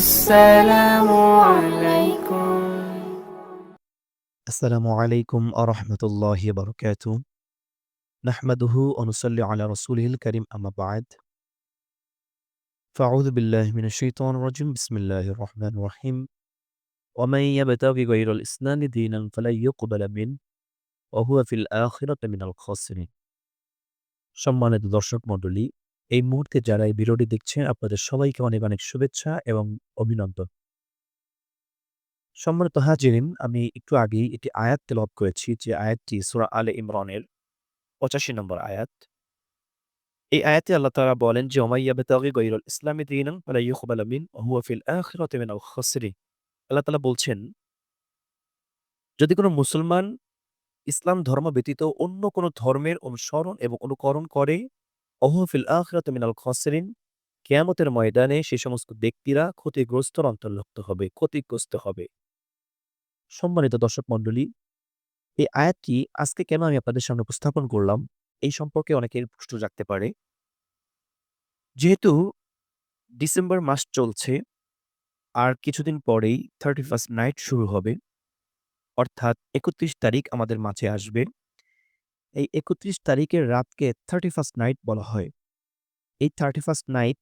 السلام عليكم السلام عليكم ورحمة الله وبركاته نحمده ونصلي على رسوله الكريم أما بعد فأعوذ بالله من الشيطان الرجيم بسم الله الرحمن الرحيم ومن يبتغي غير الإسلام دينا فلن يقبل منه وهو في الآخرة من الخاسرين সম্মানিত দর্শক মণ্ডলী এই মুহূর্তে যারা এই ভিডিওটি দেখছেন, আপনাদের সবাইকে অনেক অনেক শুভেচ্ছা এবং অভিনন্দন সম্মানিত হাজিরিন, আমি একটু আগেই একটি আয়াত তেলাওয়াত করেছি, যে আয়াতটি সূরা আলে ইমরানের 85 নম্বর আয়াত। এই আয়াতে আল্লাহ তাআলা বলেন যে, ওমাই ইয়াবতাগি গায়রাল ইসলামি দীনান ফালা ইউকবালা মিন, ওয়া হুয়া ফিল আখিরাতি মিনাল খাসিরিন। আল্লাহ তাআলা বলছেন, যদি কোনো মুসলমান ইসলাম ধর্ম ব্যতীত অন্য কোনো ধর্মের অনুসরণ এবং অনুকরণ করে ওহুয়া ফিল আখিরাতি মিনাল খাসিরিন কেয়ামতের ময়দানে সে সমস্ত ব্যক্তিরা ক্ষতিগ্রস্তর অন্তর্ভুক্ত হবে, ক্ষতিগ্রস্ত হবে। সম্মানিত দর্শক মণ্ডলী, এই আয়াতটি আজকে কেন আমি আপনাদের সামনে উপস্থাপন করলাম এই সম্পর্কে অনেকের প্রশ্ন জাগতে পারে। যেহেতু ডিসেম্বর মাস চলছে আর কিছুদিন পরেই 31st নাইট শুরু হবে। অর্থাৎ 31 তারিখ আমাদের মাঝে আসবে। এই 31 তারিখের রাতকে 31st নাইট বলা হয়। এই 31st নাইট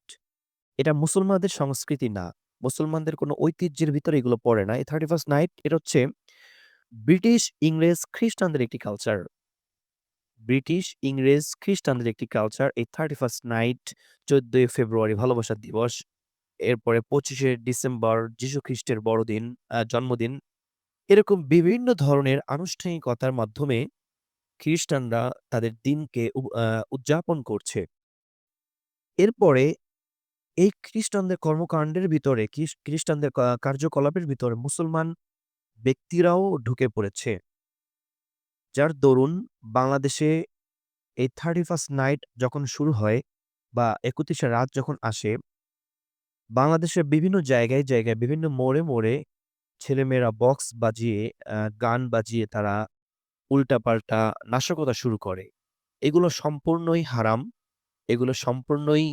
এটা মুসলমানদের সংস্কৃতি না। মুসলমানদের কোনো ঐতিহ্যের ভিতরে এগুলো পড়ে না। এই 31st নাইট এটা হচ্ছে ব্রিটিশ, ইংরেজ, খ্রিস্টানদের একটি কালচার। ব্রিটিশ, ইংরেজ, খ্রিস্টানদের একটি কালচার। এই 31st নাইট 14ই ফেব্রুয়ারি ভালোবাসার দিবস। এরপরে 25শে ডিসেম্বর যীশু খ্রিস্টের বড়দিন, জন্মদিন। এরকম বিভিন্ন ধরনের আনুষ্ঠানিকতার মাধ্যমে খ্রিস্টানরা তাদের দিনকে উদযাপন করছে। এরপরে এই খ্রিস্টানদের কর্মকাণ্ডের ভিতরে খ্রিস্টানদের কার্যকলাপের ভিতরে মুসলমান ব্যক্তিরাও ঢুকে পড়েছে। যার দরুন বাংলাদেশে এই 31st নাইট যখন শুরু হয় বা 31শে রাত যখন আসে বাংলাদেশের বিভিন্ন জায়গায়, জায়গায় বিভিন্ন মোড়ে, মোড়ে ছেলেমেয়েরা বক্স বাজিয়ে, গান বাজিয়ে তারা উল্টাপাল্টা নাশকতা শুরু করে। এগুলো সম্পূর্ণই হারাম। এগুলো সম্পূর্ণই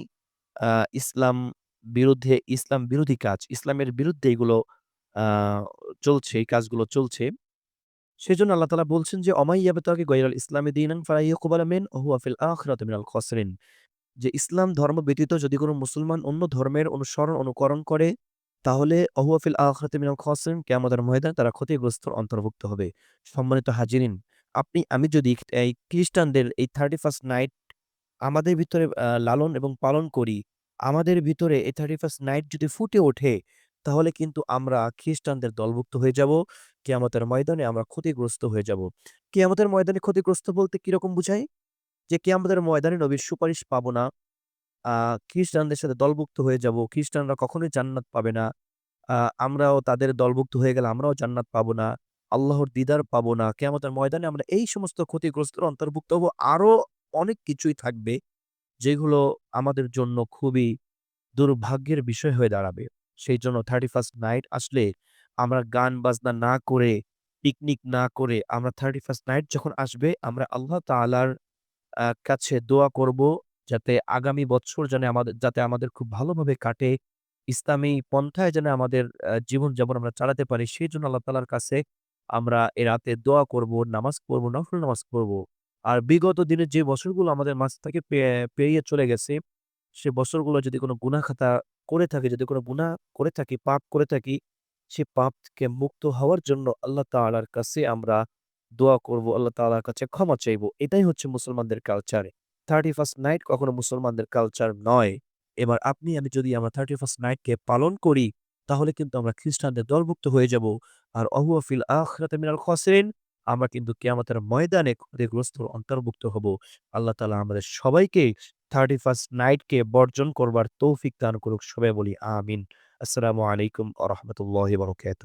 ইসলাম বিরুদ্ধে ইসলাম বিরোধী কাজ। ইসলামের বিরুদ্ধে এগুলো চলছে, এই কাজগুলো চলছে। সেজন্য আল্লাহ তাআলা বলছেন যে ওমাই ইয়াবতাগি গায়রাল ইসলামি দীনান ফালা ইউকবালা মিন ওয়া হুয়া ফিল মিনাল খাসিরিন। যে ইসলাম ধর্ম ব্যতীত যদি কোনো মুসলমান অন্য ধর্মের অনুসরণ অনুকরণ করে তাহলে ওহুয়া ফিল আখিরাতি মিনাল খাসিরিন কিয়ামতের ময়দানে তারা ক্ষতিগ্রস্তর অন্তর্ভুক্ত হবে। সম্মানিত হাজিরিন, আপনি আমি যদি এই খ্রিস্টানদের এই 31st নাইট আমাদের ভিতরে লালন এবং পালন করি, আমাদের ভিতরে এই 31st নাইট যদি ফুটে ওঠে তাহলে কিন্তু আমরা খ্রিস্টানদের দলভুক্ত হয়ে যাব। কিয়ামতের ময়দানে আমরা ক্ষতিগ্রস্ত হয়ে যাব। কিয়ামতের ময়দানে ক্ষতিগ্রস্ত বলতে কীরকম বুঝায়? যে কিয়ামতের ময়দানে নবীর সুপারিশ পাবো না। খ্রিস্টানদের সাথে দলভুক্ত হয়ে যাব। খ্রিস্টানরা কখনোই জান্নাত পাবে না। আমরাও তাদের দলভুক্ত হয়ে গেলে আমরাও জান্নাত পাবো না। আল্লাহর দিদার পাবো না। কিয়ামতের ময়দানে আমরা এই সমস্ত ক্ষতিগ্রস্তর অন্তর্ভুক্ত হব। আরও অনেক কিছুই থাকবে যেগুলো আমাদের জন্য খুবই দুর্ভাগ্যের বিষয় হয়ে দাঁড়াবে। সেইজন্য 31st নাইট আসলে আমরা গান বাজনা না করে, পিকনিক না করে আমরা 31st নাইট যখন আসবে আমরা আল্লাহ তাআলার আ কাছে দোয়া করব যাতে আগামী বছর যেন আমাদের যাতে আমাদের খুব ভালোভাবে কাটে। ইসলামী পন্থায় যেন আমাদের জীবনযাপন আমরা চালাতে পারি সেজন্য আল্লাহ তালার কাছে আমরা এ রাতে দোয়া করব, নামাজ পড়ব, নফল নামাজ পড়ব। আর বিগত দিনের যে বছরগুলো আমাদের মাঝ থেকে পেরিয়ে চলে গেছে, সে বছরগুলো যদি কোনো গুনাহ খাতা করে থাকি, যদি কোনো গুনাহ করে থাকি, পাপ করে থাকি, সে পাপ থেকে মুক্ত হওয়ার জন্য আল্লাহ তাআলার কাছে আমরা দোয়া করব, আল্লাহ তাআলার কাছে ক্ষমা চাইব। এটাই হচ্ছে মুসলমানদের কালচার। 31st নাইট কখনো মুসলমানদের কালচার নয়। এবার আপনি আমি যদি আমরা 31st নাইটকে পালন করি তাহলে কিন্তু আমরা খ্রিস্টানদের দলভুক্ত হয়ে যাব। আর অহুয়াফিল ফিল আখিরাতি মিনাল খসেন আমরা কিন্তু কেয়ামতের ময়দানে ক্ষতিগ্রস্ত অন্তর্ভুক্ত হব। আল্লাহ তালা আমাদের সবাইকে 31st নাইটকে বর্জন করবার তৌফিক দান করুক। সবাই বলি আমিন। আসসালামু আলাইকুম আ রহমতুল্লাহ বরকাত।